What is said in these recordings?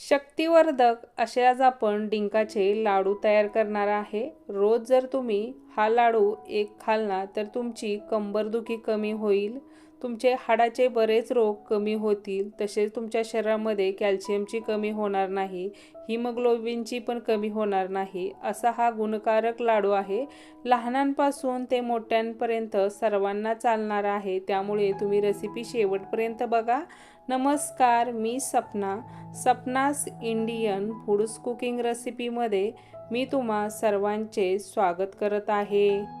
शक्तिवर्धक असे आज आपण डिंकाचे लाडू तयार करणार आहे. रोज जर तुम्ही हा लाडू एक खाल ना तर तुमची कंबरदुखी कमी होईल. तुमचे हाडाचे बरेच रोग कमी होतील तसेच तुमच्या शरीरामध्ये कॅल्शियमची कमी होणार नाही हिमोग्लोबिनची पण कमी होणार नाही असा हा गुणकारक लाडू आहे. लहानांपासून ते मोठ्यांपर्यंत सर्वांना चालणार आहे त्यामुळे तुम्ही रेसिपी शेवटपर्यंत बघा. नमस्कार मी सपना. सपनास इंडियन फूड्स कुकिंग रेसिपीमध्ये मी तुम्हा सर्वांचे स्वागत करत आहे.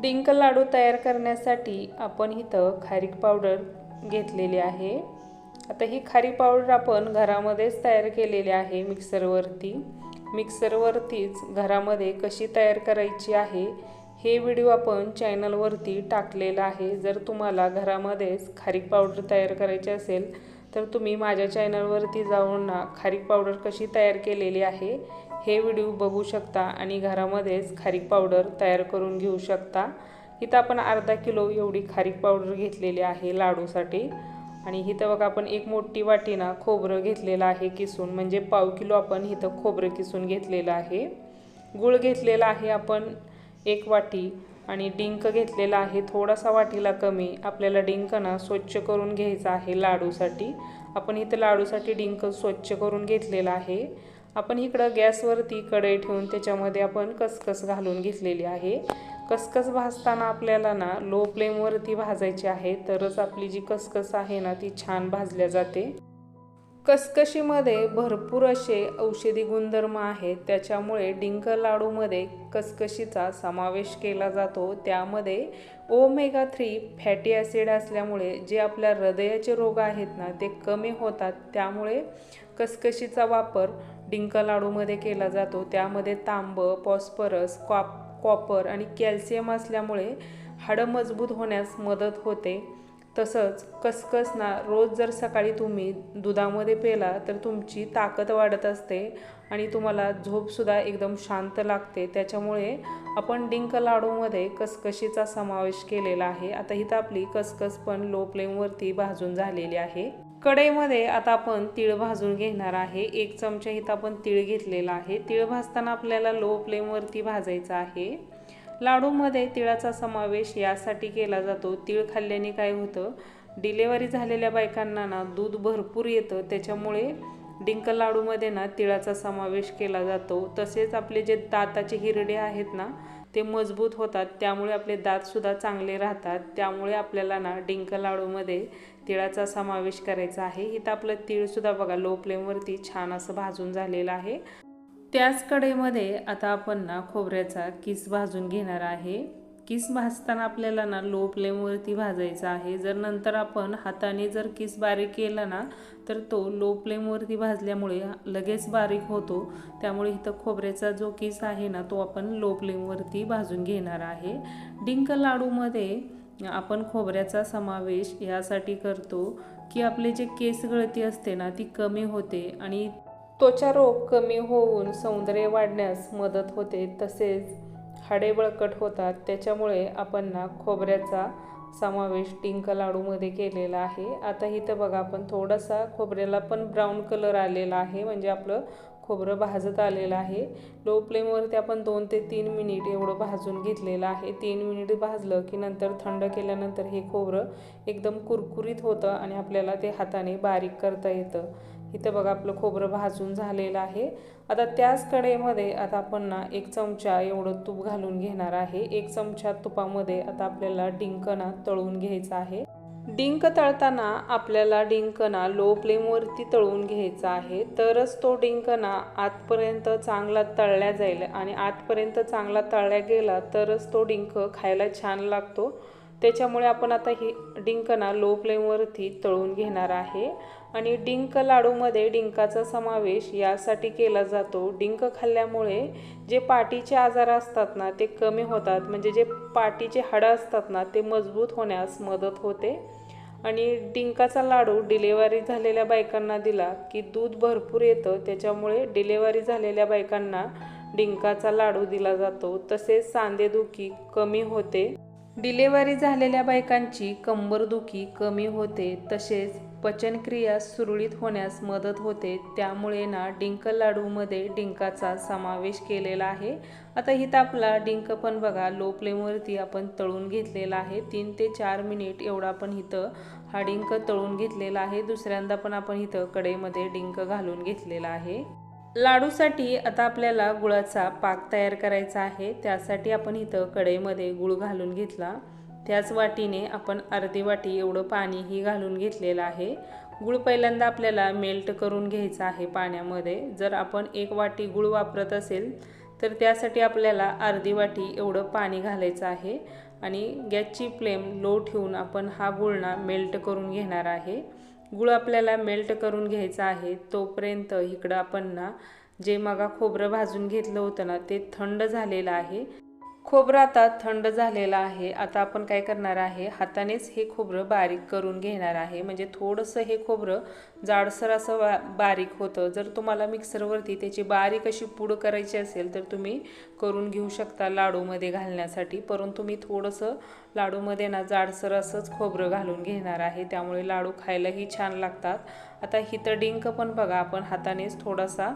डिंक लाडू तयार करण्यासाठी आपण इथं खारीक पावडर घेतलेली आहे. आता ही खारीक पावडर आपण घरामध्येच तयार केलेली आहे मिक्सरवरती. मिक्सरवरतीच घरामध्ये कशी तयार करायची आहे हे व्हिडिओ आपण चॅनलवरती टाकलेला आहे. जर तुम्हाला घरामध्येच खारीक पावडर तयार करायची असेल तर तुम्ही माझ्या चॅनलवरती जाऊन ना खारीक पावडर कशी तयार केलेली आहे हे व्हिडिओ बघू शकता आणि घरामध्येच खारीक पावडर तयार करून घेऊ शकता. इथं आपण अर्धा किलो एवढी खारीक पावडर घेतलेली आहे लाडूसाठी. आणि इथं बघा आपण एक मोठी वाटी ना खोबरं घेतलेलं आहे किसून. म्हणजे पाव किलो आपण इथं खोबरं किसून घेतलेलं आहे. गूळ घेतलेला आहे आपण एक वाटी आणि डिंक घेतलेला आहे थोडासा वाटीला कमी. आपल्याला डिंक ना स्वच्छ करून घ्यायचा आहे लाडूसाठी. आपण इथं लाडूसाठी डिंक स्वच्छ करून घेतलेला आहे. आपण इकडं गॅसवरती कढई ठेवून त्याच्यामध्ये आपण कसकस घालून घेतलेली आहे. कसकस भाजताना आपल्याला ना लो फ्लेमवरती भाजायची आहे तरच आपली जी कसकस आहे ना ती छान भाजल्या जाते. कसकशीमध्ये भरपूर असे औषधी गुणधर्म आहेत त्याच्यामुळे डिंक लाडूमध्ये कसकशीचा समावेश केला जातो. त्यामध्ये ओमेगा थ्री फॅटी ॲसिड असल्यामुळे जे आपल्या हृदयाचे रोग आहेत ना ते कमी होतात. त्यामुळे कसकशीचा वापर डिंक लाडूमध्ये केला जातो. त्यामध्ये तांब फॉस्फरस कॉप कॉपर आणि कॅल्शियम असल्यामुळे हाडं मजबूत होण्यास मदत होते. तसंच कसकस ना रोज जर सकाळी तुम्ही दुधामध्ये पेला तर तुमची ताकद वाढत असते आणि तुम्हाला झोपसुद्धा एकदम शांत लागते. त्याच्यामुळे आपण डिंक लाडूमध्ये कसकशीचा समावेश केलेला आहे. आता इथं आपली कसकस पण लो फ्लेमवरती भाजून झालेली आहे. कढईमध्ये आता आपण तीळ भाजून घेणार आहे. एक चमचा इथं आपण तीळ घेतलेला आहे. तीळ भाजताना आपल्याला लो फ्लेमवरती भाजायचं आहे. लाडूमध्ये तिळाचा समावेश यासाठी केला जातो. तीळ खाल्ल्याने काय होतं? डिलेवरी झालेल्या बायकांना ना दूध भरपूर येतं. त्याच्यामुळे डिंक लाडूमध्ये ना तिळाचा समावेश केला जातो. तसेच आपले जे दाताचे हिरडे आहेत ना ते मजबूत होतात. त्यामुळे आपले दातसुद्धा चांगले राहतात. त्यामुळे आपल्याला ना डिंक लाडूमध्ये तिळाचा समावेश करायचा आहे. इथं आपलं तीळसुद्धा बघा लो फ्लेमवरती छान असं भाजून झालेलं आहे. त्याच कडेमध्ये आता आपण ना खोबऱ्याचा किस भाजून घेणार आहे. किस भाजताना आपल्याला ना लो फ्लेमवरती भाजायचा आहे. जर नंतर आपण हाताने जर किस बारीक केला ना तर तो लो फ्लेमवरती भाजल्यामुळे लगेच बारीक होतो. त्यामुळे इथं खोबऱ्याचा जो किस आहे ना तो आपण लो फ्लेमवरती भाजून घेणार आहे. डिंक लाडूमध्ये आपण खोबऱ्याचा समावेश यासाठी करतो की आपले जे केस गळती असते ना ती कमी होते आणि त्वचा रोग कमी होऊन सौंदर्य वाढण्यास मदत होते. तसेच हाडे बळकट होतात त्याच्यामुळे आपण ना खोबऱ्याचा समावेश टिंक लाडूमध्ये केलेला आहे. आता इथं बघा आपण थोडासा खोबऱ्याला पण ब्राऊन कलर आलेला आहे म्हणजे आपलं खोबरं भाजत आलेलं आहे. लो फ्लेमवरती आपण दोन ते तीन मिनिट एवढं भाजून घेतलेलं आहे. तीन मिनिट भाजलं की नंतर थंड केल्यानंतर हे खोबरं एकदम कुरकुरीत होतं आणि आपल्याला ते हाताने बारीक करता येतं. इथं बघा आपलं खोबरं भाजून झालेलं आहे. आता त्याच कडेमध्ये आता आपण ना एक चमचा एवढं तूप घालून घेणार आहे. एक चमचा तुपामध्ये आता आपल्याला डिंकणा तळून घ्यायचं आहे. डिंक तळताना आपल्याला डिंकणा लो फ्लेमवरती तळून घ्यायचा आहे. तरच तो डिंकणा आतपर्यंत चांगला तळल्या जाईल आणि आतपर्यंत चांगला तळल्या गेला तरच तो डिंक खायला छान लागतो. त्याच्यामुळे आपण आता ही डिंकणा लो फ्लेमवरती तळून घेणार आहे. आणि डिंक लाडूमध्ये डिंकाचा समावेश यासाठी केला जातो. डिंक खाल्ल्यामुळे जे पाठीचे आजार असतात ना ते कमी होतात. म्हणजे जे पाठीचे हाडं असतात ना ते मजबूत होण्यास मदत होते. आणि डिंकाचा लाडू डिलेवरी झालेल्या बायकांना दिला की दूध भरपूर येतं त्याच्यामुळे डिलेवरी झालेल्या बायकांना डिंकाचा लाडू दिला जातो. तसेच सांधेदुखी कमी होते. डिलेवरी झालेल्या बायकांची कंबरदुखी कमी होते. तसेच पचनक्रिया सुरळीत होण्यास मदत होते. त्यामुळे ना डिंक लाडूमध्ये डिंकाचा समावेश केलेला आहे. आता इथं आपला डिंक पण बघा लो फ्लेमवरती आपण तळून घेतलेला आहे. तीन ते चार मिनिट एवढा आपण इथं हा डिंक तळून घेतलेला आहे. दुसऱ्यांदा पण आपण इथं कढईमध्ये डिंक घालून घेतलेला आहे. लाडूसाठी आता आपल्याला गुळाचा पाक तयार करायचा आहे. त्यासाठी आपण इथं कढईमध्ये गुळ घालून घेतला. त्याच वाटीने आपण अर्धी वाटी एवढं पाणीही घालून घेतलेलं आहे. गुळ पहिल्यांदा आपल्याला मेल्ट करून घ्यायचा आहे पाण्यामध्ये. जर आपण एक वाटी गुळ वापरत असेल तर त्यासाठी आपल्याला अर्धी वाटी एवढं पाणी घालायचं आहे आणि गॅसची फ्लेम लो ठेवून आपण हा गुळणा मेल्ट करून घेणार आहे. गुळ आपल्याला मेल्ट करून घ्यायचा आहे तोपर्यंत इकडं आपण ना जे मगा खोबरं भाजून घेतलं होतं ना ते थंड झालेलं आहे. खोबरं आता थंड झालेलं आहे. आता आपण काय करणार आहे? हातानेच हे खोबरं बारीक करून घेणार आहे. म्हणजे थोडंसं हे खोबरं जाडसर असं बा बारीक होतं. जर तुम्हाला मिक्सरवरती त्याची बारीक अशी पूड करायची असेल तर तुम्ही करून घेऊ शकता लाडूमध्ये घालण्यासाठी. परंतु मी थोडंसं लाडूमध्ये ना जाडसर असंच खोबरं घालून घेणार आहे. त्यामुळे लाडू खायलाही छान लागतात. आता हिथं डिंक पण बघा आपण हातानेच थोडासा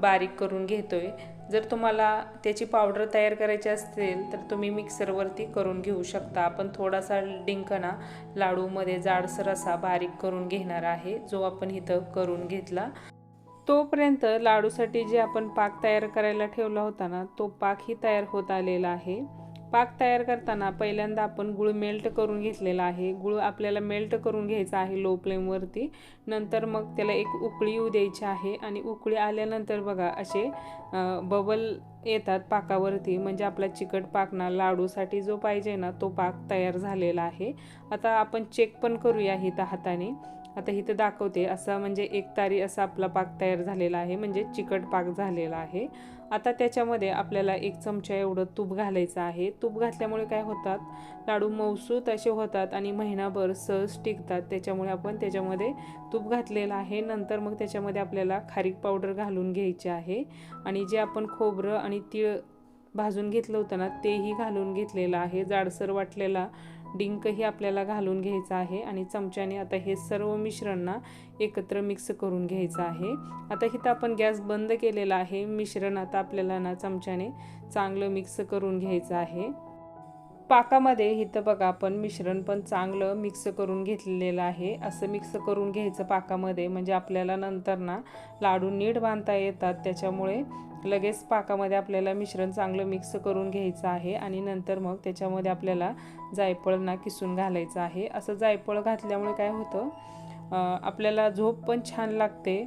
बारीक करून घेतो आहे जर तुम्हाला त्याची पावडर तयार करायची असेल तर तुम्ही मिक्सरवरती करून घेऊ शकता. आपण थोडासा डिंकणा लाडूमध्ये जाडसर असा बारीक करून घेणार आहे जो आपण इथं करून घेतला. तोपर्यंत लाडूसाठी जे आपण पाक तयार करायला ठेवला होता ना तो पाकही तयार होत आलेला आहे. पाक तयार करताना पहिल्यांदा आपण गुळ मेल्ट करून घेतलेला आहे. गुळ आपल्याला मेल्ट करून घ्यायचा आहे लो फ्लेमवरती नंतर मग त्याला एक उकळी येऊ द्यायची आहे आणि उकळी आल्यानंतर बघा असे बबल येतात पाकावरती. म्हणजे आपला चिकट पाक ना लाडूसाठी जो पाहिजे ना तो पाक तयार झालेला आहे. आता आपण चेक पण करूया हिथं हाताने. आता इथं दाखवते. असा म्हणजे एक तारी असा आपला पाक तयार झालेला आहे. म्हणजे चिकट पाक झालेला आहे. आता त्याच्यामध्ये आपल्याला एक चमचा एवढं तूप घालायचं आहे. तूप घातल्यामुळे काय होतात? लाडू मौसूत असे होतात आणि महिनाभर सहज टिकतात. त्याच्यामुळे आपण त्याच्यामध्ये तूप घातलेलं आहे. नंतर मग त्याच्यामध्ये आपल्याला खारीक पावडर घालून घ्यायची आहे. आणि जे आपण खोबरं आणि तीळ भाजून घेतलं होतं ना तेही घालून घेतलेलं आहे. जाडसर वाटलेला डिंकही आपल्याला घालून घ्यायचा आहे आणि चमच्याने आता हे सर्व मिश्रण ना एकत्र मिक्स करून घ्यायचं आहे. आता इथं आपण गॅस बंद केलेला आहे. मिश्रण आता आपल्याला ना चमच्याने चांगलं मिक्स करून घ्यायचं आहे. पाकामध्ये इथं बघा आपण मिश्रण पण चांगलं मिक्स करून घेतलेलं आहे. असं मिक्स करून घ्यायचं पाकामध्ये म्हणजे आपल्याला नंतर ना लाडू नीट बांधता येतात. त्याच्यामुळे लगेच पाकामध्ये आपल्याला मिश्रण चांगलं मिक्स करून घ्यायचं आहे आणि नंतर मग त्याच्यामध्ये आपल्याला जायफळ ना किसून घालायचं आहे. असं जायफळ घातल्यामुळे काय होतं आपल्याला झोप पण छान लागते.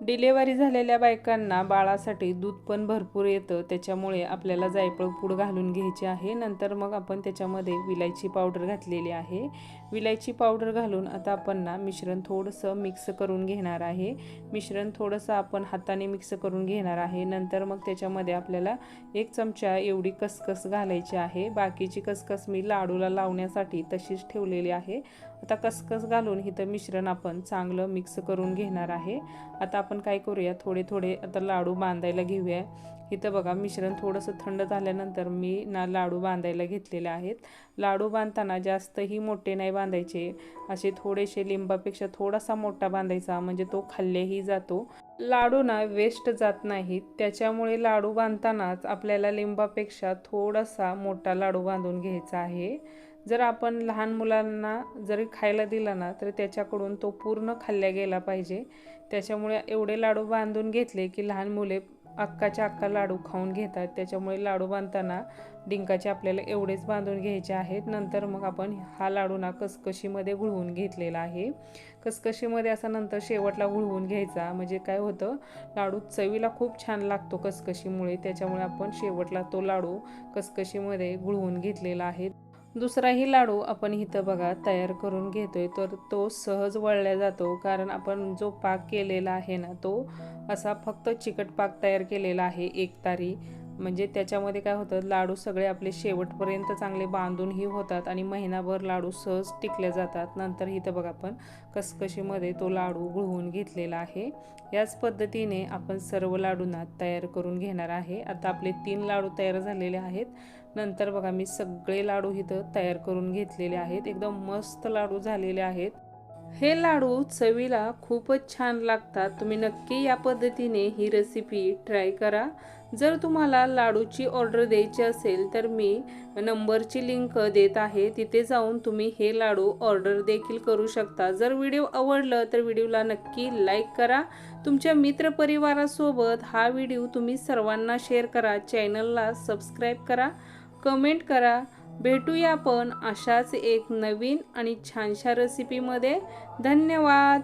डिलेवरी झालेल्या बायकांना बाळासाठी दूध पण भरपूर येतं त्याच्यामुळे आपल्याला जायफळ पूड घालून घ्यायची आहे. नंतर मग आपण त्याच्यामध्ये विलायची पावडर घातलेली आहे. विलायची पावडर घालून आता आपण ना मिश्रण थोडंसं मिक्स करून घेणार आहे. मिश्रण थोडंसं आपण हाताने मिक्स करून घेणार आहे. नंतर मग त्याच्यामध्ये आपल्याला एक चमचा एवढी कसकस घालायची आहे. बाकीची कसकस मी लाडूला लावण्यासाठी तशीच ठेवलेली आहे. आता कसकस घालून इथं मिश्रण आपण चांगलं मिक्स करून घेणार आहे. आता आपण काय करूया थोडे थोडे आता लाडू बांधायला घेऊया. इथं बघा मिश्रण थोडंसं थंड झाल्यानंतर मी ना लाडू बांधायला घेतलेले आहेत. लाडू बांधताना जास्तही मोठे नाही बांधायचे. असे थोडेसे लिंबापेक्षा थोडासा मोठा बांधायचा म्हणजे तो खाल्लेही जातो. लाडू ना वेस्ट जात नाहीत. त्याच्यामुळे लाडू बांधतानाच आपल्याला लिंबापेक्षा थोडासा मोठा लाडू बांधून घ्यायचा आहे. जर आपण लहान मुलांना जरी खायला दिला ना तर त्याच्याकडून तो पूर्ण खाल्ल्या गेला पाहिजे. त्याच्यामुळे एवढे लाडू बांधून घेतले की लहान मुले अक्काच्या अक्का लाडू खाऊन घेतात. त्याच्यामुळे लाडू बांधताना डिंकाचे आपल्याला एवढेच बांधून घ्यायचे आहेत. नंतर मग आपण हा लाडू ना कसकशीमध्ये घुळवून घेतलेला आहे. कसकशीमध्ये असा नंतर शेवटला घुळवून घ्यायचा. म्हणजे काय होतं लाडू चवीला खूप छान लागतो कसकशीमुळे. त्याच्यामुळे आपण शेवटला तो लाडू कसकशीमध्ये घुळवून घेतलेला आहे. दुसराही लाडू आपण इथं बघा तयार करून घेतोय. तर तो सहज वळल्या जातो कारण आपण जो पाक केलेला आहे ना तो असा फक्त चिकट पाक तयार केलेला आहे एक तारी. म्हणजे त्याच्यामध्ये काय होतं लाडू सगळे आपले शेवटपर्यंत चांगले बांधूनही होतात आणि महिनाभर लाडू सहज टिकले जातात. नंतर इथं बघा आपण कसकशीमध्ये तो लाडू गुळवून घेतलेला आहे. याच पद्धतीने आपण सर्व लाडूंना तयार करून घेणार आहे. आता आपले तीन लाडू तयार झालेले आहेत. नंतर बघा मी सगळे लाडू इथं तयार करून घेतलेले आहेत. एकदम मस्त लाडू झालेले आहेत. हे लाडू चवीला खूपच छान लागतात. तुम्ही नक्की या पद्धतीने ही रेसिपी ट्राय करा. जर तुम्हाला लाडूची ऑर्डर द्यायची असेल तर मी नंबरची लिंक देत आहे. तिथे जाऊन तुम्ही हे लाडू ऑर्डर देखील करू शकता. जर व्हिडिओ आवडलं तर व्हिडिओला नक्की लाईक करा. तुमच्या मित्रपरिवारासोबत हा व्हिडिओ तुम्ही सर्वांना शेअर करा. चॅनलला सबस्क्राईब करा. कमेंट करा. भेटूया आपण अशाच एक नवीन आणि छानशा रेसिपीमध्ये धन्यवाद.